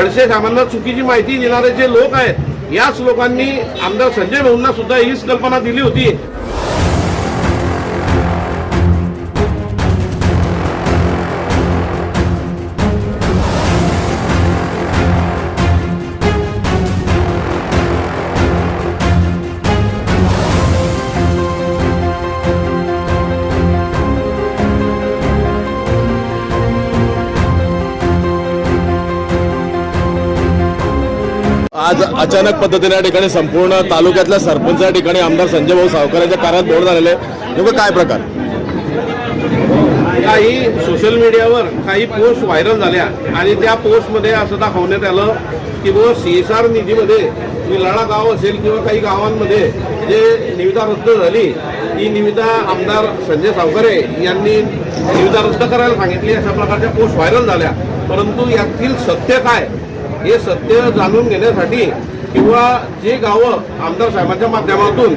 खडसे साहेबांना चुकीची माहिती देणारे जे लोक आहेत याच लोकांनी आमदार संजय भाऊंना सुद्धा हीच कल्पना दिली होती. आज अचानक पद्धतीने या ठिकाणी संपूर्ण तालुक्यातल्या सरपंच या ठिकाणी आमदार संजय भाऊ सावकर यांच्या कार्यात बोर झालेले नेमकं काय प्रकार? काही सोशल मीडियावर काही पोस्ट व्हायरल झाल्या आणि त्या पोस्टमध्ये असं दाखवण्यात आलं की बुवा सी एस आर निधीमध्ये विलाळा गाव असेल किंवा काही गावांमध्ये जे निविदा रद्द झाली ती निविदा आमदार संजय सावकरे यांनी निविदा रद्द करायला सांगितली. अशा प्रकारच्या पोस्ट व्हायरल झाल्या. परंतु यातील सत्य काय? हे सत्य जाणून घेण्यासाठी किंवा जे गावं आमदार साहेबांच्या माध्यमातून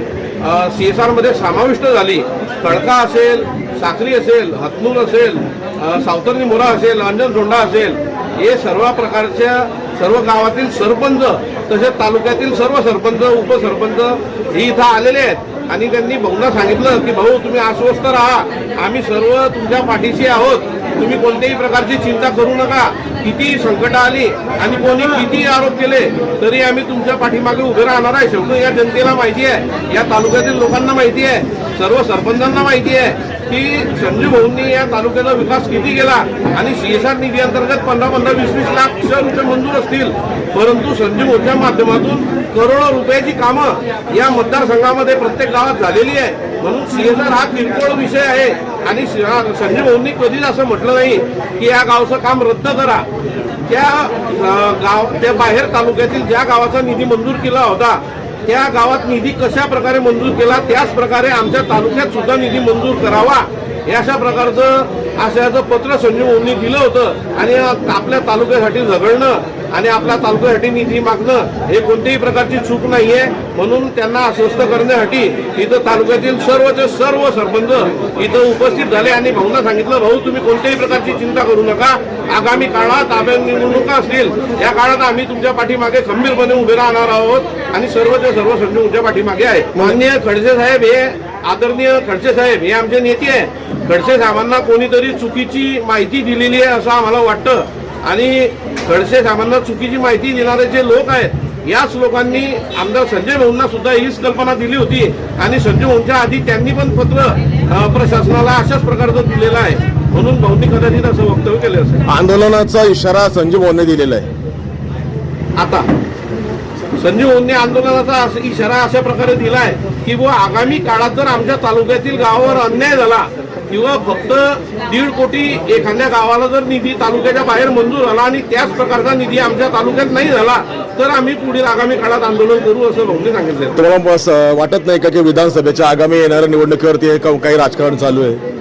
सी एस आरमध्ये समाविष्ट झाली खडका असेल साखरी असेल हतनूर असेल अ, मोरा असेल अंजन झोंडा असेल हे सर्व प्रकारच्या सर्व गावातील सरपंच तसेच तालुक्यातील सर्व सरपंच उपसरपंच हे इथं आलेले आहेत. आणि त्यांनी भाऊंना सांगितलं की भाऊ तुम्ही आश्वस्त राहा. आम्ही सर्व तुमच्या पाठीशी आहोत. तुम्ही कोणत्याही प्रकारची चिंता करू नका. किती संकट आली आणि कोणी किती आरोप केले तरी आम्ही तुमच्या पाठीमागे उभे राहणार आहे. शेवटी या जनतेला माहिती आहे या तालुक्यातील लोकांना माहिती आहे सर्व सरपंचांना माहिती आहे की संजू भाऊंनी या तालुक्याचा विकास किती केला आणि सीएसआर निधी अंतर्गत पंधरा पंधरा वीस वीस लाख रुपये मंजूर असतील. परंतु संजू भाऊच्या माध्यमातून करोडो रुपयाची कामं या मतदारसंघामध्ये प्रत्येक गावात झालेली आहे. म्हणून सीएसआर हा किरकोळ विषय आहे आणि श- संजय भाऊंनी कधीच असं म्हटलं नाही की या गावचं काम रद्द करा. त्या गाव त्या बाहेर तालुक्यातील ज्या गावाचा निधी मंजूर केला होता त्या गावात निधी कशा प्रकारे मंजूर केला त्याच प्रकारे आमच्या तालुक्यात सुद्धा निधी मंजूर करावा. हे अशा प्रकारचं आशयाचं पत्र संजीव ओमनी दिलं होतं आणि आपल्या तालुक्यासाठी झगडणं आणि आपल्या तालुक्यासाठी निधी मागणं हे कोणत्याही प्रकारची चूक नाहीये. म्हणून त्यांना अस्वस्थ करण्यासाठी इथं तालुक्यातील सर्वचे सर्व सरपंच इथं उपस्थित झाले आणि भाऊंना सांगितलं भाऊ तुम्ही कोणत्याही प्रकारची चिंता करू नका. आगामी काळात आगामी निवडणुका असतील या काळात आम्ही तुमच्या पाठीमागे खंबीरपणे उभे राहणार आहोत आणि सर्वचे सर्व संजीव तुमच्या पाठीमागे आहे माननीय खडसे साहेब हे आदरणीय खडसे साहेब हे आमचे नेते आहे खडसे साहेबांना कोणीतरी चुकीची माहिती दिलेली आहे असं आम्हाला वाटतं. आणि खडसे साहेबांना चुकीची माहिती देणारे जे लोक आहेत याच लोकांनी आमदार संजय भाऊंना सुद्धा हीच कल्पना दिली होती. आणि संजय भाऊंच्या आधी त्यांनी पण पत्र प्रशासनाला अशाच प्रकारचं दिलेलं आहे. म्हणून भाऊंनी कदाचित असं वक्तव्य केलं असेल. आंदोलनाचा इशारा संजय भाऊने दिलेला आहे. आता संजय भाऊंनी आंदोलनाचा इशारा अशा प्रकारे दिलाय की बुवा आगामी काळात जर आमच्या तालुक्यातील गावावर अन्याय झाला किंवा फक्त दीड कोटी एखाद्या गावाला जर निधी तालुक्याच्या बाहेर मंजूर झाला आणि त्याच प्रकारचा निधी आमच्या तालुक्यात नाही झाला तर आम्ही पुढील आगामी काळात आंदोलन करू असं भाऊंनी सांगितलं तुम्हाला वाटत नाही का की विधानसभेच्या आगामी येणाऱ्या निवडणुकीवरती काही राजकारण चालू आहे?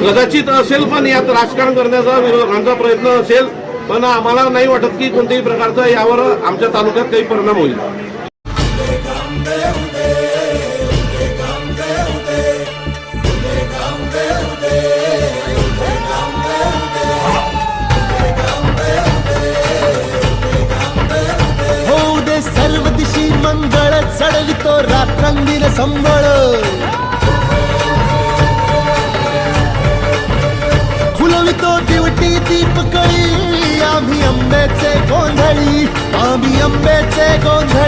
कदाचित असेल पण यात राजकारण करण्याचा विरोधकांचा प्रयत्न असेल. पण आम्हाला नाही वाटत की कोणत्याही प्रकारचा यावर आमच्या तालुक्यात काही परिणाम होईल. हो दे सर्व दिशी मंगळ चढवितो रात्रंदील संबळ. फुलवितो दिवटी दीपकळी आम्ही आंब्याचे गोंधळी आम्ही आंब्याचे गोंधळी.